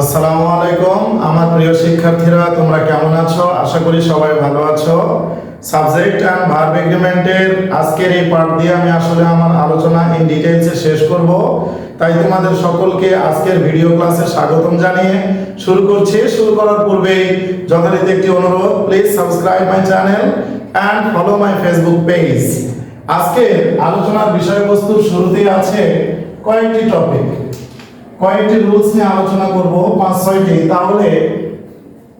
আসসালামু আলাইকুম। আমার প্রিয় শিক্ষার্থীরা, তোমরা কেমন আছো? আশা করি সবাই ভালো আছো। সাবজেক্ট অ্যান্ড ভার্ব এগ্রিমেন্টের আজকের এই পার্ট দিয়ে আমি আসলে আমার আলোচনা ইন ডিটেইলসে শেষ করব। তাই তোমাদের সকলকে আজকের ভিডিও ক্লাসে স্বাগতম জানিয়ে শুরু করছি। শুরু করার পূর্বেই যথারীতি একটি অনুরোধ please subscribe my channel and follow my Facebook page আজকে আলোচনার বিষয়বস্তুর শুরুতেই আছে কয়েকটি টপিক কয়েকটি রুলস নিয়ে আলোচনা করব, পাঁচ ছয়টি। তাহলে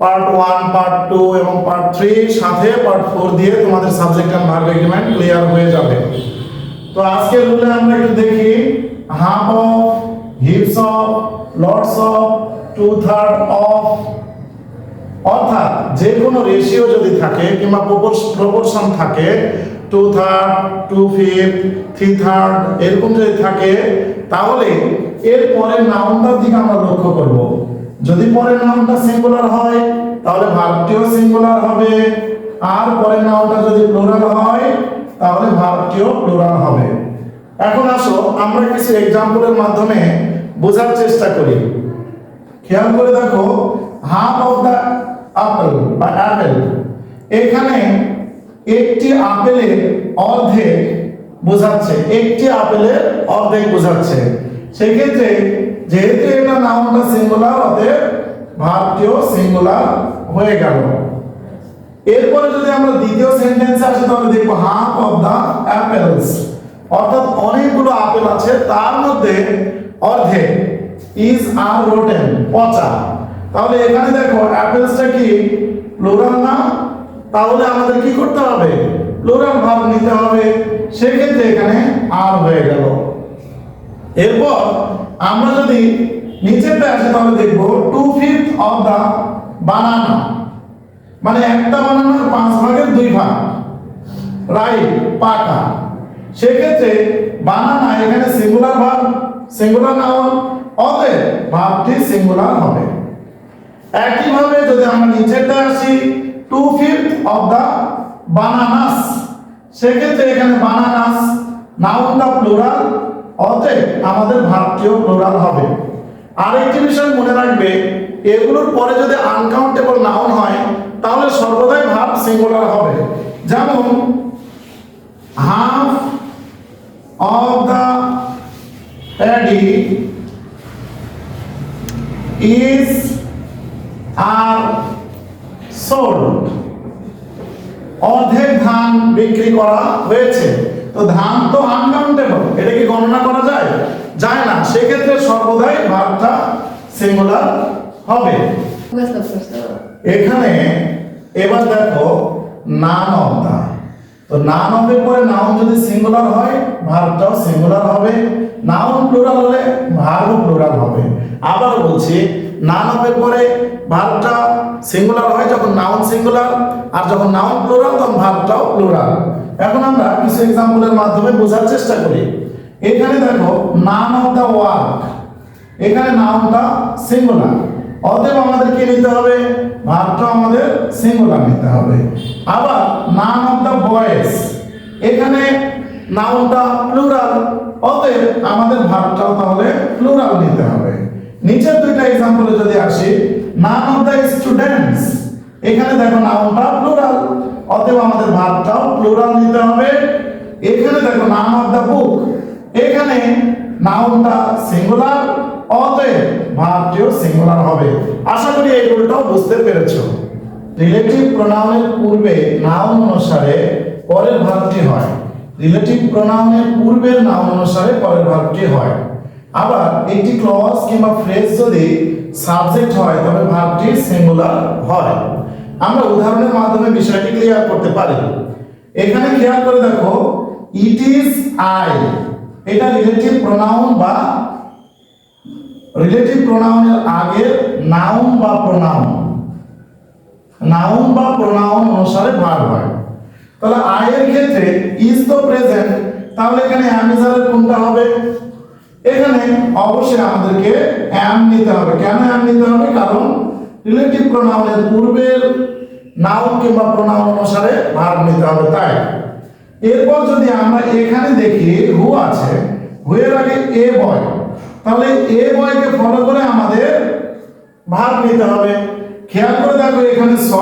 পার্ট ওয়ান, পার্ট টু এবং পার্ট থ্রি সাথে পার্ট ফোর দিয়ে তোমাদের subject and verb agreement clear হয়ে যাবে। তো আজকের রুলে আমরা একটু দেখি, half of, heaps of lots of two third of. অর্থাৎ যে কোনো রেশিও যদি থাকে কিংবা প্রপোর্শন থাকে two third two fifth three third এরকম যদি থাকে, তাহলে এর পরের নাউনটার দিকে আমরা লক্ষ্য করব। যদি পরের নাউনটা সিঙ্গুলার হয়, তাহলে ভার্বটিও সিঙ্গুলার হবে। আর পরের নাউনটা যদি প্লুরাল হয়, তাহলে ভার্বটিও প্লুরাল হবে। এখন আসো, আমরা কিছু এক্সাম্পলের মাধ্যমে বোঝার চেষ্টা করি। খেয়াল করে দেখো হাফ অফ দ্য আপেল বা অ্যাপেল এখানে একটি আপেলের অর্ধেক বোঝাচ্ছে, একটি আপেলের অর্ধেক বোঝাচ্ছে। সেই ক্ষেত্রে যেহেতু এটা নাউনটা সিঙ্গুলার অতএব ভার্বটিও সিঙ্গুলার হয়ে গেল। এরপরে যদি আমরা দ্বিতীয় সেন্টেন্সে আসি, তাহলে দেখব হাফ অফ দা অ্যাপেলস অর্থাৎ অনেকগুলো আপেল আছে, তার মধ্যে অর্ধেক ইজ আর রোটেন পচা। তাহলে এখানে দেখো অ্যাপেলসটা কি প্লুরাল না? তাহলে আমাদের কি করতে হবে? প্লুরাল ভাব নিতে হবে। সেক্ষেত্রে এখানে আর হয়ে গেল। এরপর আমরা যদি নিচেরটা আসে, তাহলে দেখব two fifth of the banana মানে একটা বানানার পাঁচ ভাগের দুই ভাগ। রাইট পাকা। সেক্ষেত্রে বানানা এখানে সিঙ্গুলার ভাব সিঙ্গুলার নাউন অতএব ভাবটি সিঙ্গুলার হবে। একইভাবে যদি আমরা নিচেরটা আসি two fifth of the bananas সেক্ষেত্রে এখানে বানানাস নাউনটা প্লুরাল অতএব আমাদের ভাবটিও প্লুরাল হবে। আরেকটি বিষয় মনে রাখবে, এগুলোর পরে যদি আনকাউন্টেবল নাউন হয়, তাহলে সর্বদাই ভাব সিঙ্গুলার হবে। যেমন half of the paddy is are sold অর্ধেক ধান বিক্রি করা হয়েছে। তো ধান তো আনকাউন্টেবল এটা কি গণনা করা যায়? যায় না। সেক্ষেত্রে সর্বদাই ভাবটা সিঙ্গুলার হবে. এখানে এবার দেখো নান দা তো নান অফের পরে নাউন যদি সিঙ্গুলার হয় ভার্বটাও সিঙ্গুলার হবে। নাউন প্লুরাল হলে ভার্বও প্লুরাল হবে। আবার বলছি নান অফের পরে ভার্বটা সিঙ্গুলার হয় যখন নাউন সিঙ্গুলার আর যখন নাউন প্লুরাল তখন ভার্বটাও প্লুরাল এখন আমরা কিছু এক্সাম্পলের মাধ্যমে বোঝার চেষ্টা করি। এখানে দেখো নান অফ দা ওয়ার্ক এখানে নাউনটা সিঙ্গুলার অতএব আমাদের কি নিতে হবে? ভাবটা আমাদের সিঙ্গুলার নিতে হবে। আবার নাম অফ দ্য বয়েস এখানে নাউনটা প্লুরাল অতএব আমাদের ভাবটাও তাহলে প্লুরাল নিতে হবে। নিচের দুইটা এক্সাম্পলে যদি আসি নাম অফ দ্য স্টুডেন্টস এখানে দেখো নাউনটা প্লুরাল অতএব আমাদের ভাবটাও প্লুরাল নিতে হবে। এখানে দেখো নাম অফ দ্য বুক এখানে নাউনটা সিঙ্গুলার অতএব ভাবটিও সিঙ্গুলার হবে। আশা করি এই রুলটাও বুঝতে পেরেছ। রিলেটিভ প্রোনাউনের পূর্বে নাউন অনুসারে পরের ভাবটি হয়। রিলেটিভ প্রোনাউনের পূর্বের নাউন অনুসারে পরের ভার্বটি হয়। আবার একটি ক্লজ কিংবা ফ্রেজ যদি সাবজেক্ট হয় তবে ভার্বটি সিঙ্গুলার হয়। আমরা উদাহরণের মাধ্যমে বিষয়টি ক্লিয়ার করতে পারি। এখানে খেয়াল করে দেখো ইট ইজ আই এটা রিলেটিভ প্রোনাউন বা রিলেটিভ প্রোনাউনের আগে নাউন বা প্রোনাউন নাউন বা প্রোনাউন অনুসারে ভার্ব হয়। তাহলে আই এর ক্ষেত্রে ইজ তো প্রেজেন্ট তাহলে এখানে অ্যাম ইজারের কোনটা হবে? এখানে অবশ্যই আমাদেরকে অ্যাম নিতে হবে। কেন অ্যাম নিতে হবে? কারণ রিলেটিভ প্রোনাউনের পূর্বের নাউন কিংবা প্রোনাউন অনুসারে ভার নিতে হবে, তাই? এরপর যদি আমরা এখানে দেখি হু আছে হু এর আগে এ বয় তাহলে এ বয়কে ফলো করে আমাদের ভার নিতে হবে। খেয়াল করে দেখো এখানে স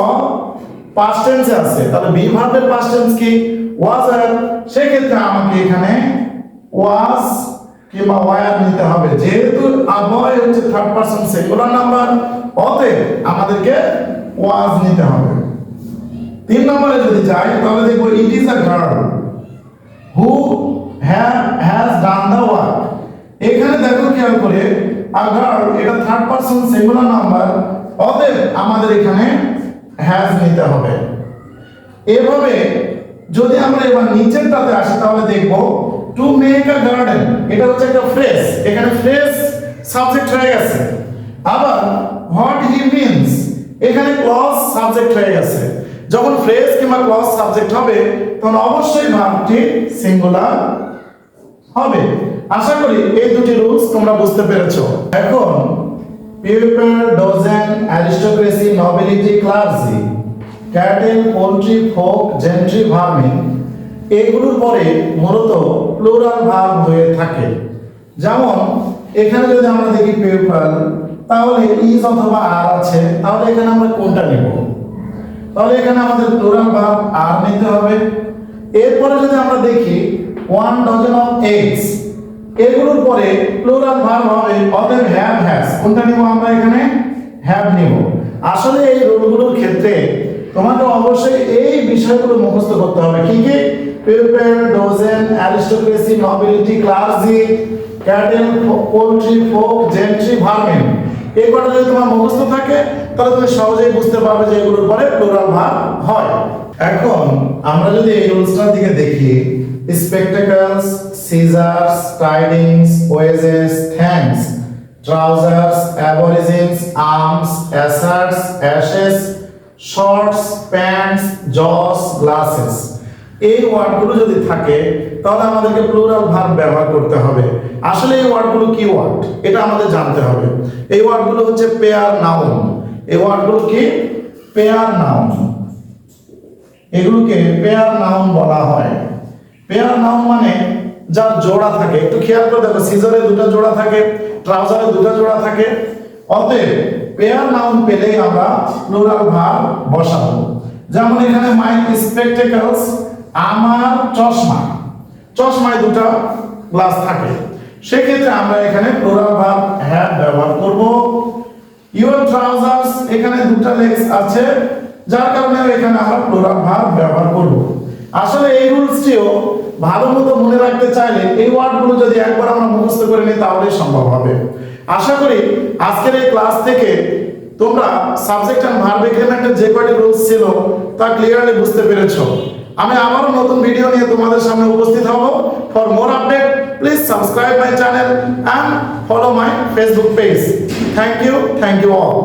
পাস্ট টেন্সে আছে, তাহলে বি ভার্বের পাস্ট টেন্স কি? ওয়াজ আর, সেক্ষেত্রে আমাকে এখানে ওয়াজ কিংবা ওয়ার নিতে হবে। যেহেতু আবয় হচ্ছে থার্ড পারসন সেকুলার নাম্বার অতএব আমাদেরকে ওয়াজ নিতে হবে। তিন নম্বরে যদি যাই, তাহলে দেখব it is a girl who has done the work এখানে দেখো খেয়াল করে আ গার্ল এটা থার্ড পারসন সিঙ্গুলার নাম্বার অতএব আমাদের এখানে হ্যাজ নিতে হবে। এভাবে যদি আমরা এবার নিচেরটাতে আসি, তাহলে দেখব টু মেক আ গার্ডেন এটা হচ্ছে একটা ফ্রেজ এখানে ফ্রেজ সাবজেক্ট হয়ে গেছে। আবার হোয়াট হি মিন্স এখানে ক্লজ সাবজেক্ট হয়ে গেছে। যখন ফ্রেজ কিংবা ক্লজ সাবজেক্ট হবে, তখন অবশ্যই ভার্বটি সিঙ্গুলার হবে। আশা করি এই দুটি রুলস তোমরা বুঝতে পেরেছ। এখন pauper dozen aristocracy nobility clergy cattle poultry folk gentry vermin এগুলোর পরে মূলত প্লুরাল ভার্ব হয়ে থাকে। যেমন, এখানে যদি আমরা দেখি পিউপাল তাহলে ইজ অথবা আর আছে, তাহলে এখানে আমরা কোনটা নেব? তাহলে এখানে আমাদের প্লুরাল ভার্ব আর নিতে হবে। এরপরে যদি আমরা দেখি ওয়ান ডজন অফ এগস এগুলোর পরে প্লুরাল ভার্ব হবে অতএব হ্যাভ হ্যাজ কোনটা নিব আমরা এখানে? হ্যাভ নিব। আসলে এই রোলগুলোর ক্ষেত্রে তোমাকে অবশ্যই এই বিষয়গুলো মুখস্থ করতে হবে। কি কি? People dozen aristocracy nobility clergy cattle poultry folk, gentry vermin. এই কটা যদি তোমার মুখস্থ থাকে, তাহলে তুমি সহজেই বুঝতে পারবে যে এগুলোর পরে প্লুরাল ভার্ব হয়। এখন আমরা যদি এই রুলসটার দিকে দেখি spectacles scissors tidings wages thanks trousers aborigines arms assets ashes shorts pants jaws glasses এই ওয়ার্ডগুলো যদি থাকে, তাহলে আমাদেরকে প্লুরাল ভার্ব ব্যবহার করতে হবে। আসলে এই ওয়ার্ডগুলো কি ওয়ার্ড? এটা আমাদের জানতে হবে। এই ওয়ার্ডগুলো হচ্ছে পেয়ার নাউন এই ওয়ার্ডগুলো কি? পেয়ার নাউন এগুলোকে পেয়ার নাউন বলা হয়। পেয়ার নাউন মানে যার জোড়া থাকে। একটু খেয়াল করে দেখো সিজারে দুটো জোড়া থাকে ট্রাউজারে দুটো জোড়া থাকে। অতএব পেয়ার নাউন পেলেই আমরা প্লুরাল ভার্ব বসাবো। যেমন এখানে মাই স্পেকটেকলস আমার চশমা। চশমায় দুটো গ্লাস থাকে। সেক্ষেত্রে আমরা এখানে প্লুরাল ভার্ব হ্যাভ ব্যবহার করব। ইউর ট্রাউজার্স এখানে দুটো লেগস আছে। যার কারণে এখানে আমরা প্লুরাল ভার্ব ব্যবহার করব। আসলে এই রুলসটিও ভালো মতো মনে রাখতে চাইলে এই ওয়ার্ডগুলো যদি একবার আমরা মুখস্থ করে নিই, তাহলেই সম্ভব হবে। আশা করি আজকের এই ক্লাস থেকে তোমরা সাবজেক্ট অ্যান্ড ভার্ব এগ্রিমেন্টের যে কয়টি রুলস ছিল, তা ক্লিয়ারলি বুঝতে পেরেছ। আমি আবারও নতুন ভিডিও নিয়ে তোমাদের সামনে উপস্থিত হব। For more update please subscribe my channel and follow my Facebook page thank you thank you all